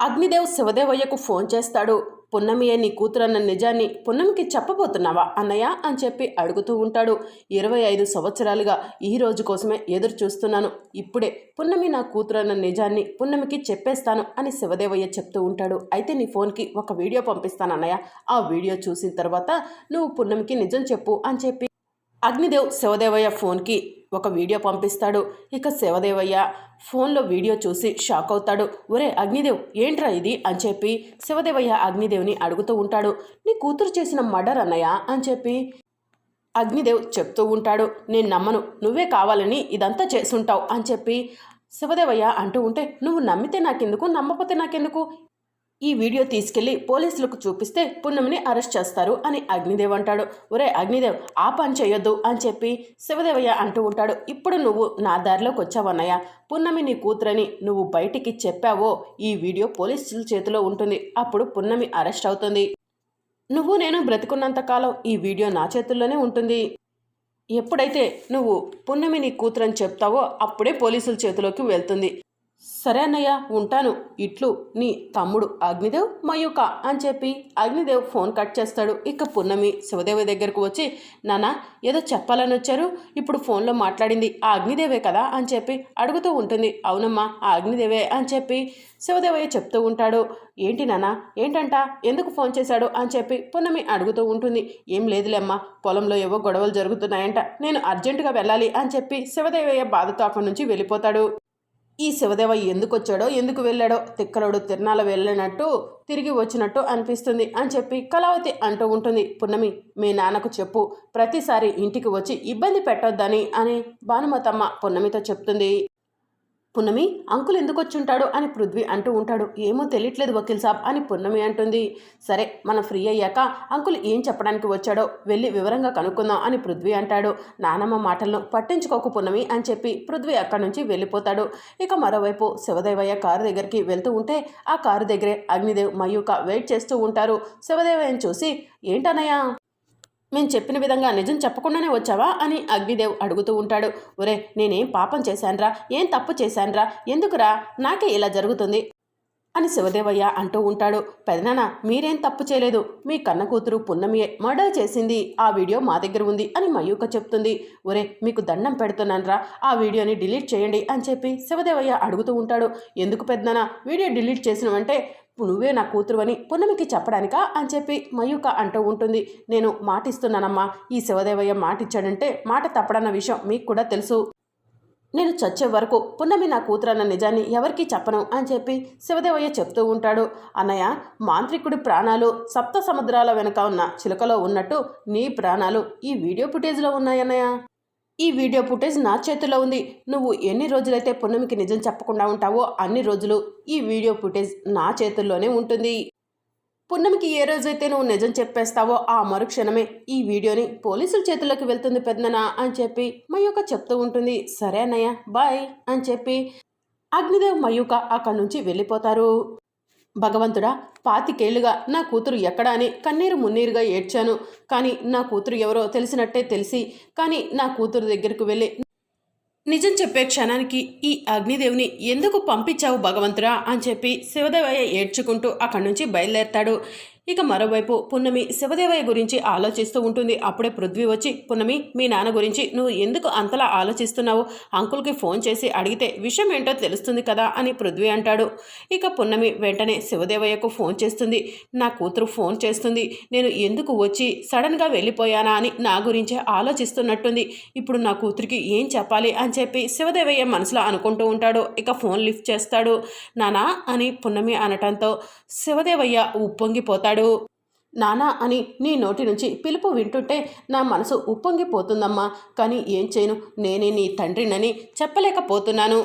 Agnidev శివదేవయ్యకు phone చేస్తాడు. పున్నమియే నీ కూతురన్న నిజాన్ని పున్నమికి చెప్పబోతున్నావా అన్నయ్య? అని చెప్పి అడుగుతూ ఉంటాడు. ఇరవై ఐదు సంవత్సరాలుగా ఈ రోజు కోసమే ఎదురు చూస్తున్నాను. ఇప్పుడే పున్నమి నా కూతురన్న నిజాన్ని పున్నమికి చెప్పేస్తాను అని శివదేవయ్య చెప్తూ ఉంటాడు. అయితే నీ ఫోన్కి ఒక వీడియో పంపిస్తాను అన్నయ్య. ఆ వీడియో చూసిన తర్వాత నువ్వు పున్నమికి నిజం చెప్పు అని చెప్పి అగ్నిదేవ్ శివదేవయ్య ఫోన్కి ఒక వీడియో పంపిస్తాడు. ఇక శివదేవయ్య ఫోన్లో వీడియో చూసి షాక్ అవుతాడు. ఒరే అగ్నిదేవ్ ఏంట్రా ఇది? అని చెప్పి శివదేవయ్య అగ్నిదేవ్ని అడుగుతూ ఉంటాడు. నీ కూతురు చేసిన మర్డర్ అన్నయ్య? అని చెప్పి అగ్నిదేవ్ చెప్తూ ఉంటాడు. నేను నమ్మను నువ్వే కావాలని ఇదంతా చేసుంటావు అని చెప్పి శివదేవయ్య అంటూ ఉంటే నువ్వు నమ్మితే నాకెందుకు? నమ్మకపోతే నాకెందుకు? ఈ వీడియో తీసుకెళ్ళి పోలీసులకు చూపిస్తే పున్నమిని అరెస్ట్ చేస్తారు అని అగ్నిదేవ్ అంటాడు. ఒరే అగ్నిదేవ్ ఆ పని చేయొద్దు అని చెప్పి శివదేవయ్య అంటూ ఉంటాడు. ఇప్పుడు నువ్వు నా దారిలోకి వచ్చావన్నయ్య పున్నమి నీ కూతురని నువ్వు బయటికి చెప్పావో ఈ వీడియో పోలీసుల చేతిలో ఉంటుంది. అప్పుడు పున్నమి అరెస్ట్ అవుతుంది. నువ్వు నేను బ్రతికున్నంత కాలం ఈ వీడియో నా చేతుల్లోనే ఉంటుంది. ఎప్పుడైతే నువ్వు పున్నమి నీ కూతురని చెప్తావో అప్పుడే పోలీసుల చేతిలోకి వెళ్తుంది. సరే అన్నయ్య ఉంటాను. ఇట్లు నీ తమ్ముడు అగ్నిదేవ్ మయూక అని చెప్పి అగ్నిదేవ్ ఫోన్ కట్ చేస్తాడు. ఇక పున్నమి శివదేవి దగ్గరకు వచ్చి నాన్న ఏదో చెప్పాలని వచ్చారు. ఇప్పుడు ఫోన్లో మాట్లాడింది ఆ అగ్నిదేవే కదా అని చెప్పి అడుగుతూ ఉంటుంది. అవునమ్మా ఆ అగ్నిదేవే అని చెప్పి శివదేవయ్య చెప్తూ ఉంటాడు. ఏంటి నాన్న ఏంటంట? ఎందుకు ఫోన్ చేశాడు అని చెప్పి పున్నమి అడుగుతూ ఉంటుంది. ఏం లేదులేమ్మా పొలంలో ఏవో గొడవలు జరుగుతున్నాయంట. నేను అర్జెంటుగా వెళ్ళాలి అని చెప్పి శివదేవయ్య బాధతో అక్కడి నుంచి వెళ్ళిపోతాడు. ఈ శివదేవ ఎందుకు వచ్చాడో ఎందుకు వెళ్ళాడో తిక్కలోడు తిరణాల వెళ్ళినట్టు తిరిగి వచ్చినట్టు అనిపిస్తుంది అని చెప్పి కళావతి అంటూ ఉంటుంది. పున్నమి మీ నాన్నకు చెప్పు. ప్రతిసారి ఇంటికి వచ్చి ఇబ్బంది పెట్టొద్దని అని భానుమతమ్మ పున్నమితో చెప్తుంది. పున్నమి అంకుల్ ఎందుకు వచ్చుంటాడు అని పృథ్వీ అంటూ ఉంటాడు. ఏమో తెలియట్లేదు వకీల్ సాబ్ అని పున్నమి అంటుంది. సరే మనం ఫ్రీ అయ్యాక అంకుల్ ఏం చెప్పడానికి వచ్చాడో వెళ్ళి వివరంగా కనుక్కుందాం అని పృథ్వీ అంటాడు. నానమ్మ మాటలను పట్టించుకోకు పున్నమి అని చెప్పి పృథ్వీ అక్కడి నుంచి వెళ్ళిపోతాడు. ఇక మరోవైపు శివదేవయ్య కారు దగ్గరికి వెళ్తూ ఉంటే ఆ కారు దగ్గరే అగ్నిదేవ్ మయూక వెయిట్ చేస్తూ ఉంటారు. శివదేవయ్యని చూసి ఏంటనయ్యా మేము చెప్పిన విధంగా నిజం చెప్పకుండానే వచ్చావా? అని అగ్నిదేవ్ అడుగుతూ ఉంటాడు. ఒరే నేనేం పాపం చేశాన్రా? ఏం తప్పు చేశాన్రా? ఎందుకురా? నాకే ఇలా జరుగుతుంది అని శివదేవయ్య అంటూ ఉంటాడు. పెదనాన్న మీరేం తప్పు చేయలేదు. మీ కన్న కూతురు పున్నమియే మర్డర్ చేసింది. ఆ వీడియో మా దగ్గర ఉంది అని మయూక చెప్తుంది. ఒరే మీకు దండం పెడుతున్నానరా. ఆ వీడియోని డిలీట్ చేయండి అని చెప్పి శివదేవయ్య అడుగుతూ ఉంటాడు. ఎందుకు పెద్దనా వీడియో డిలీట్ చేసినవంటే నువ్వే నా కూతురు అని పున్నమికి చెప్పడానికా? అని చెప్పి మయూక అంటూ ఉంటుంది. నేను మాటిస్తున్నానమ్మా. ఈ శివదేవయ్య మాటిచ్చాడంటే మాట తప్పడన్న విషయం మీకు కూడా తెలుసు. నేను చచ్చే వరకు పున్నమి నా కూతురన్న నిజాన్ని ఎవరికీ చెప్పను అని చెప్పి శివదేవయ్య చెప్తూ ఉంటాడు. అన్నయ్య మాంత్రికుడి ప్రాణాలు సప్త సముద్రాల వెనుక ఉన్న చిలుకలో ఉన్నట్టు నీ ప్రాణాలు ఈ వీడియో ఫుటేజ్లో ఉన్నాయన్నయ్య. ఈ వీడియో ఫుటేజ్ నా చేతిలో ఉంది. నువ్వు ఎన్ని రోజులైతే పున్నమికి నిజం చెప్పకుండా ఉంటావో అన్ని రోజులు ఈ వీడియో ఫుటేజ్ నా చేతుల్లోనే ఉంటుంది. పున్నమికి ఏ రోజైతే నువ్వు నిజం చెప్పేస్తావో ఆ మరుక్షణమే ఈ వీడియోని పోలీసుల చేతుల్లోకి వెళ్తుంది పెద్దనా అని చెప్పి మయూక చెప్తూ ఉంటుంది. సరే అన్నయ్య బాయ్ అని చెప్పి అగ్నిదేవ్ మయూక అక్కడి నుంచి వెళ్ళిపోతారు. భగవంతుడా పాతికేళ్ళుగా నా కూతురు ఎక్కడా అని కన్నీరు మున్నీరుగా ఏడ్చాను. కానీ నా కూతురు ఎవరో తెలిసినట్టే తెలిసి కానీ నా కూతురు దగ్గరకు వెళ్ళి నిజం చెప్పే క్షణానికి ఈ అగ్నిదేవుని ఎందుకు పంపించావు భగవంతురా అని చెప్పి శివదేవయ్య ఏడ్చుకుంటూ అక్కడి నుంచి బయలుదేరతాడు. ఇక మరోవైపు పున్నమి శివదేవయ్య గురించి ఆలోచిస్తూ ఉంటుంది. అప్పుడే పృథ్వీ వచ్చి పున్నమి మీ నాన్న గురించి నువ్వు ఎందుకు అంతలా ఆలోచిస్తున్నావు? అంకుల్కి ఫోన్ చేసి అడిగితే విషయం ఏంటో తెలుస్తుంది కదా అని పృథ్వీ అంటాడు. ఇక పున్నమి వెంటనే శివదేవయ్యకు ఫోన్ చేస్తుంది. నా కూతురు ఫోన్ చేస్తుంది. నేను ఎందుకు వచ్చి సడన్గా వెళ్ళిపోయానా? అని నా గురించే ఆలోచిస్తున్నట్టుంది. ఇప్పుడు నా కూతురికి ఏం చెప్పాలి అని చెప్పి శివదేవయ్య మనసులో అనుకుంటూ ఉంటాడు. ఇక ఫోన్ లిఫ్ట్ చేస్తాడు. నానా అని పున్నమి అనటంతో శివదేవయ్య ఉప్పొంగిపోతాడు. నానా అని నీ నోటి నుంచి పిలుపు వింటుంటే నా మనసు ఉప్పొంగిపోతుందమ్మా. కానీ ఏం చేయను? నేనే నీ తండ్రినని చెప్పలేకపోతున్నాను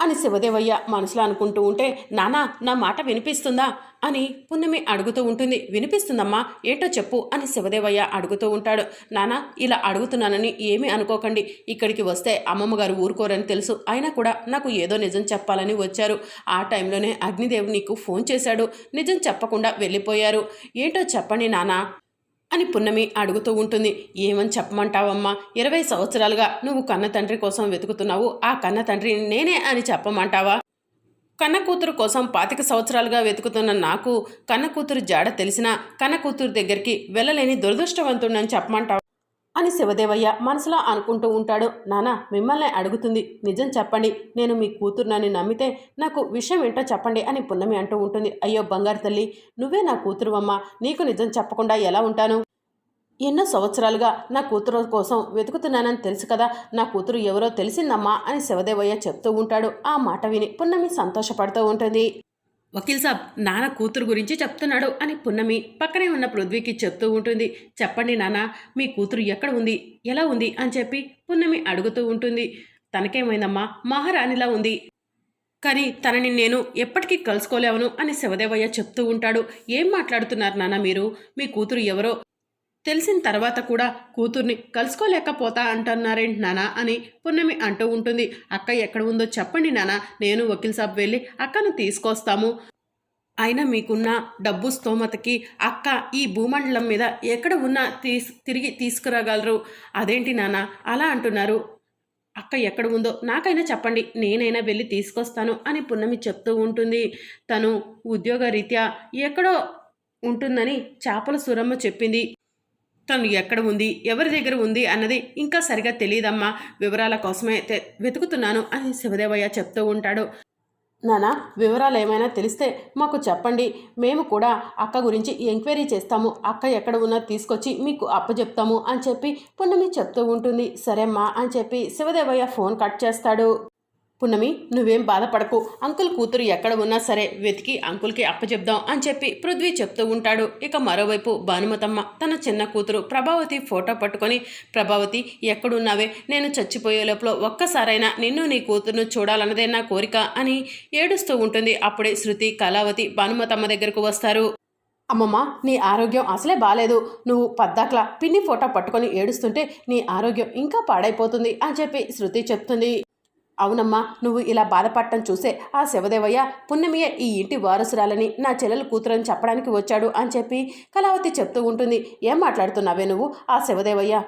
అని శివదేవయ్య మనసులో అనుకుంటూ ఉంటే నానా నా మాట వినిపిస్తుందా? అని పున్నమి అడుగుతూ ఉంటుంది. వినిపిస్తుందమ్మా ఏంటో చెప్పు అని శివదేవయ్య అడుగుతూ ఉంటాడు. నానా ఇలా అడుగుతున్నానని ఏమీ అనుకోకండి. ఇక్కడికి వస్తే అమ్మమ్మ గారు ఊరుకోరని తెలుసు. అయినా కూడా నాకు ఏదో నిజం చెప్పాలని వచ్చారు. ఆ టైంలోనే అగ్నిదేవ్ నీకు ఫోన్ చేశాడు. నిజం చెప్పకుండా వెళ్ళిపోయారు. ఏంటో చెప్పండి నానా అని పున్నమి అడుగుతూ ఉంటుంది. ఏమని చెప్పమంటావమ్మా? ఇరవై సంవత్సరాలుగా నువ్వు కన్న తండ్రి కోసం వెతుకుతున్నావు. ఆ కన్న తండ్రి నేనే అని చెప్పమంటావా? కన్న కూతురు కోసం పాతిక సంవత్సరాలుగా వెతుకుతున్న నాకు కన్న కూతురు జాడ తెలిసినా కన్న కూతురు దగ్గరికి వెళ్ళలేని దురదృష్టవంతుడని చెప్పమంటావు అని శివదేవయ్య మనసులో అనుకుంటూ ఉంటాడు. నానా మిమ్మల్ని అడుగుతుంది. నిజం చెప్పండి. నేను మీ కూతురు నన్ను నమ్మితే నాకు విషయం ఏంటో చెప్పండి అని పున్నమి అంటూ ఉంటుంది. అయ్యో బంగారు తల్లి నువ్వే నా కూతురు అమ్మ నీకు నిజం చెప్పకుండా ఎలా ఉంటాను? ఎన్నో సంవత్సరాలుగా నా కూతురు కోసం వెతుకుతున్నానని తెలుసు కదా నా కూతురు ఎవరో తెలిసిందమ్మా అని శివదేవయ్య చెప్తూ ఉంటాడు. ఆ మాట విని పున్నమి సంతోషపడుతూ ఉంటుంది. వకీల్ సాబ్ నాన్న కూతురు గురించి చెప్తున్నాడు అని పున్నమి పక్కనే ఉన్న పృథ్వీకి చెప్తూ ఉంటుంది. చెప్పండి నాన్న మీ కూతురు ఎక్కడ ఉంది ఎలా ఉంది అని చెప్పి పున్నమి అడుగుతూ ఉంటుంది. తనకేమైందమ్మా మహారాణిలా ఉంది. కానీ తనని నేను ఎప్పటికీ కలుసుకోలేవను అని శివదేవయ్య చెప్తూ ఉంటాడు. ఏం మాట్లాడుతున్నారు నాన్న మీరు? మీ కూతురు ఎవరో తెలిసిన తర్వాత కూడా కూతుర్ని కలుసుకోలేకపోతా అంటున్నారేంటి నానా అని పున్నమి అంటూ ఉంటుంది. అక్క ఎక్కడ ఉందో చెప్పండి నానా నేను వకీల్ సాబ్ వెళ్ళి అక్కను తీసుకొస్తాము. అయినా మీకున్న డబ్బు స్తోమతకి అక్క ఈ భూమండలం మీద ఎక్కడ ఉన్నా తీస్ తిరిగి తీసుకురాగలరు. అదేంటి నాన్న అలా అంటున్నారు. అక్క ఎక్కడ ఉందో నాకైనా చెప్పండి నేనైనా వెళ్ళి తీసుకొస్తాను అని పున్నమి చెప్తూ ఉంటుంది. తను ఉద్యోగరీత్యా ఎక్కడో ఉంటుందని చేపల సురమ్మ చెప్పింది. తను ఎక్కడ ఉంది ఎవరి దగ్గర ఉంది అన్నది ఇంకా సరిగా తెలియదమ్మా వివరాల కోసమే వెతుకుతున్నాను అని శివదేవయ్య చెప్తూ ఉంటాడు. నానా వివరాలు ఏమైనా తెలిస్తే మాకు చెప్పండి. మేము కూడా అక్క గురించి ఎంక్వైరీ చేస్తాము. అక్క ఎక్కడ ఉన్నా తీసుకొచ్చి మీకు అప్పచెప్తాము అని చెప్పి పున్నమి చెప్తూ ఉంటుంది. సరేమ్మా అని చెప్పి శివదేవయ్య ఫోన్ కట్ చేస్తాడు. పున్నమి నువ్వేం బాధపడకు. అంకుల్ కూతురు ఎక్కడ ఉన్నా సరే వెతికి అంకుల్కి అప్పచెప్దాం అని చెప్పి పృథ్వీ చెప్తూ ఉంటాడు. ఇక మరోవైపు భానుమతమ్మ తన చిన్న కూతురు ప్రభావతి ఫోటో పట్టుకొని ప్రభావతి ఎక్కడున్నావే? నేను చచ్చిపోయే లోపల ఒక్కసారైనా నిన్ను నీ కూతురును చూడాలన్నదే నా కోరిక అని ఏడుస్తూ ఉంటుంది. అప్పుడే శృతి కళావతి భానుమతమ్మ దగ్గరకు వస్తారు. అమ్మమ్మ నీ ఆరోగ్యం అసలే బాగాలేదు నువ్వు పద్దాకలా పిన్ని ఫోటో పట్టుకొని ఏడుస్తుంటే నీ ఆరోగ్యం ఇంకా పాడైపోతుంది అని చెప్పి శృతి చెప్తుంది. అవునమ్మా నువ్వు ఇలా బాధపడటం చూసే ఆ శివదేవయ్య పున్నమియ్య ఈ ఇంటి వారసురాలని నా చెల్లెలు కూతురని చెప్పడానికి వచ్చాడు అని చెప్పి కళావతి చెప్తూ ఉంటుంది. ఏం మాట్లాడుతున్నావే నువ్వు ఆ శివదేవయ్య?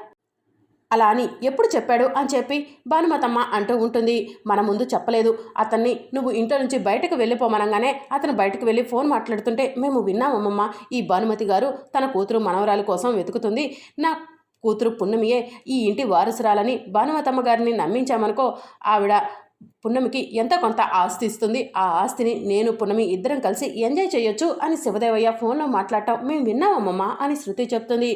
అలా అని ఎప్పుడు చెప్పాడు? అని చెప్పి భానుమతమ్మ అంటూ ఉంటుంది. మన ముందు చెప్పలేదు. అతన్ని నువ్వు ఇంట్లో నుంచి బయటకు వెళ్ళిపోమనగానే అతను బయటకు వెళ్ళి ఫోన్ మాట్లాడుతుంటే మేము విన్నామమ్మమ్మ. ఈ భానుమతి గారు తన కూతురు మనవరాలి కోసం వెతుకుతుంది. నా కూతురు పున్నమియే ఈ ఇంటి వారసురాలని భానుమతమ్మ గారిని నమ్మించామనుకో ఆవిడ పున్నమికి ఎంత కొంత ఆస్తి ఇస్తుంది? ఆ ఆస్తిని నేను పున్నమి ఇద్దరం కలిసి ఎంజాయ్ చేయొచ్చు అని శివదేవయ్య ఫోన్లో మాట్లాడటం మేము విన్నామమ్మమ్మ అని శృతి చెప్తుంది.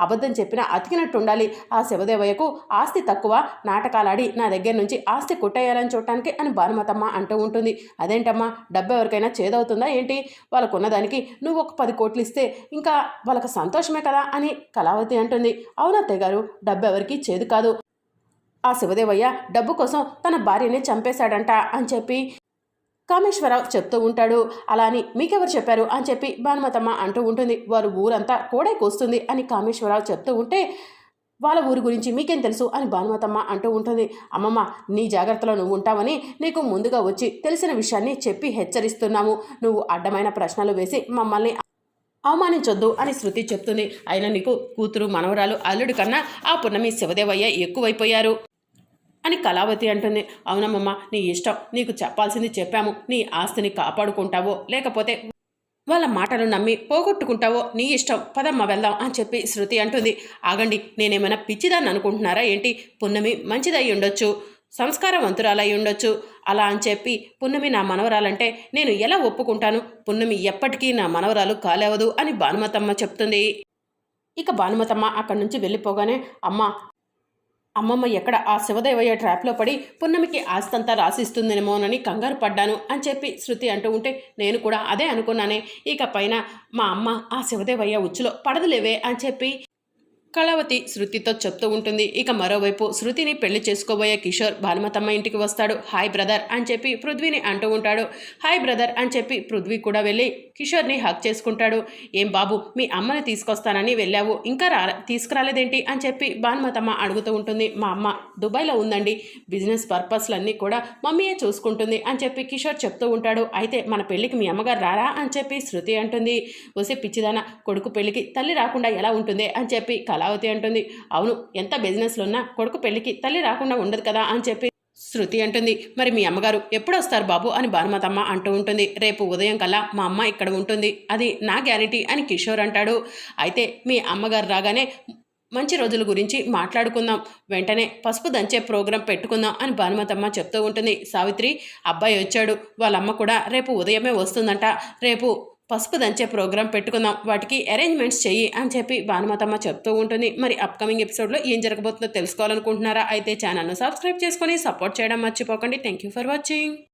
అబద్ధం చెప్పినా అతికినట్టు ఉండాలి ఆ శివదేవయ్యకు ఆస్తి తక్కువ నాటకాలాడి నా దగ్గర నుంచి ఆస్తి కుట్టేయాలని చూడటానికి అని భానుమతమ్మ అంటూ ఉంటుంది. అదేంటమ్మా? డబ్బు ఎవరికైనా చేదవుతుందా ఏంటి? వాళ్ళకున్నదానికి నువ్వు ఒక పది కోట్లు ఇస్తే ఇంకా వాళ్ళకి సంతోషమే కదా అని కళావతి అంటుంది. అవునత్తయ్య గారు డబ్బు ఎవరికి చేదు కాదు. ఆ శివదేవయ్య డబ్బు కోసం తన భార్యని చంపేశాడంట అని చెప్పి కామేశ్వరరావు చెప్తూ ఉంటాడు. అలా అని మీకెవరు చెప్పారు అని చెప్పి భానుమతమ్మ అంటూ ఉంటుంది. వారు ఊరంతా కోడే కూస్తుంది అని కామేశ్వరరావు చెప్తూ ఉంటే వాళ్ళ ఊరి గురించి మీకేం తెలుసు అని భానుమతమ్మ అంటూ ఉంటుంది. అమ్మమ్మ నీ జాగ్రత్తలో నువ్వు ఉంటావని నీకు ముందుగా వచ్చి తెలిసిన విషయాన్ని చెప్పి హెచ్చరిస్తున్నాము. నువ్వు అడ్డమైన ప్రశ్నలు వేసి మమ్మల్ని అవమానించొద్దు అని శృతి చెప్తుంది. అయినా నీకు కూతురు మనవరాలు అల్లుడి కన్నా ఆ పున్నమి శివదేవయ్య ఎక్కువైపోయారు. అని కళావతి అంటుంది. అవునమ్మమ్మ నీ ఇష్టం. నీకు చెప్పాల్సింది చెప్పాము. నీ ఆస్తిని కాపాడుకుంటావో లేకపోతే వాళ్ళ మాటలు నమ్మి పోగొట్టుకుంటావో నీ ఇష్టం. పదమ్మ వెళ్దాం అని చెప్పి శృతి అంటుంది. ఆగండి నేనేమైనా పిచ్చిదాన్ని అనుకుంటున్నారా ఏంటి? పున్నమి మంచిదై ఉండొచ్చు. సంస్కారవంతురాలై ఉండొచ్చు. అలా అని చెప్పి పున్నమి నా మనవరాలంటే నేను ఎలా ఒప్పుకుంటాను? పున్నమి ఎప్పటికీ నా మనవరాలు కాలేవదు అని భానుమతమ్మ చెప్తుంది. ఇక భానుమతమ్మ అక్కడి నుంచి వెళ్ళిపోగానే అమ్మ అమ్మమ్మ ఎక్కడ ఆ శివదేవయ్య ట్రాప్లో పడి పున్నమికి ఆస్తంతా రాసిస్తుందేమోనని కంగారు పడ్డాను అని చెప్పి శృతి అంటూ ఉంటే నేను కూడా అదే అనుకున్నానే. ఇక పైన మా అమ్మ ఆ శివదేవయ్య ఉచ్చులో పడదులేవే అని చెప్పి కళావతి శృతితో చెప్తూ ఉంటుంది. ఇక మరోవైపు శృతిని పెళ్ళి చేసుకోబోయే కిషోర్ భానుమతమ్మ ఇంటికి వస్తాడు. హాయ్ బ్రదర్ అని చెప్పి పృథ్వీని అంటూ ఉంటాడు. హాయ్ బ్రదర్ అని చెప్పి పృథ్వీ కూడా వెళ్ళి కిషోర్ని హక్ చేసుకుంటాడు. ఏం బాబు మీ అమ్మని తీసుకొస్తానని వెళ్ళావు. ఇంకా రా తీసుకురాలేదేంటి? అని చెప్పి భానుమతమ్మ అడుగుతూ ఉంటుంది. మా అమ్మ దుబాయ్లో ఉందండి. బిజినెస్ పర్పస్లన్నీ కూడా మమ్మీయే చూసుకుంటుంది అని చెప్పి కిషోర్ చెప్తూ ఉంటాడు. అయితే మన పెళ్ళికి మీ అమ్మగారు రారా? అని చెప్పి శృతి అంటుంది. వసే పిచ్చిదాన కొడుకు పెళ్ళికి తల్లి రాకుండా ఎలా ఉంటుంది? అని చెప్పి కళావతి అంటుంది. అవును ఎంత బిజినెస్లో ఉన్నా కొడుకు పెళ్ళికి తల్లి రాకుండా ఉండదు కదా అని చెప్పి శృతి అంటుంది. మరి మీ అమ్మగారు ఎప్పుడు వస్తారు బాబు అని భానుమతమ్మ అంటూ ఉంటుంది. రేపు ఉదయం కల్లా మా అమ్మ ఇక్కడ ఉంటుంది. అది నా గ్యారెంటీ అని కిషోర్ అంటాడు. అయితే మీ అమ్మగారు రాగానే మంచి రోజుల గురించి మాట్లాడుకుందాం. వెంటనే పసుపు దంచే ప్రోగ్రాం పెట్టుకుందాం అని భానుమతమ్మ చెప్తూ ఉంటుంది. సావిత్రి అబ్బాయి వచ్చాడు. వాళ్ళ అమ్మ కూడా రేపు ఉదయమే వస్తుందంట. రేపు పసుపు దంచే ప్రోగ్రాం పెట్టుకుందాం. వాటికి అరేంజ్మెంట్స్ చెయ్యి అని చెప్పి భానుమతమ్మ చెప్తూ ఉంటుంది. మరి అప్కమింగ్ ఎపిసోడ్లో ఏం జరగబోతుందో తెలుసుకోవాలనుకుంటున్నారా? అయితే ఛానల్ను సబ్స్క్రైబ్ చేసుకొని సపోర్ట్ చేయడం మర్చిపోకండి. Thank you for watching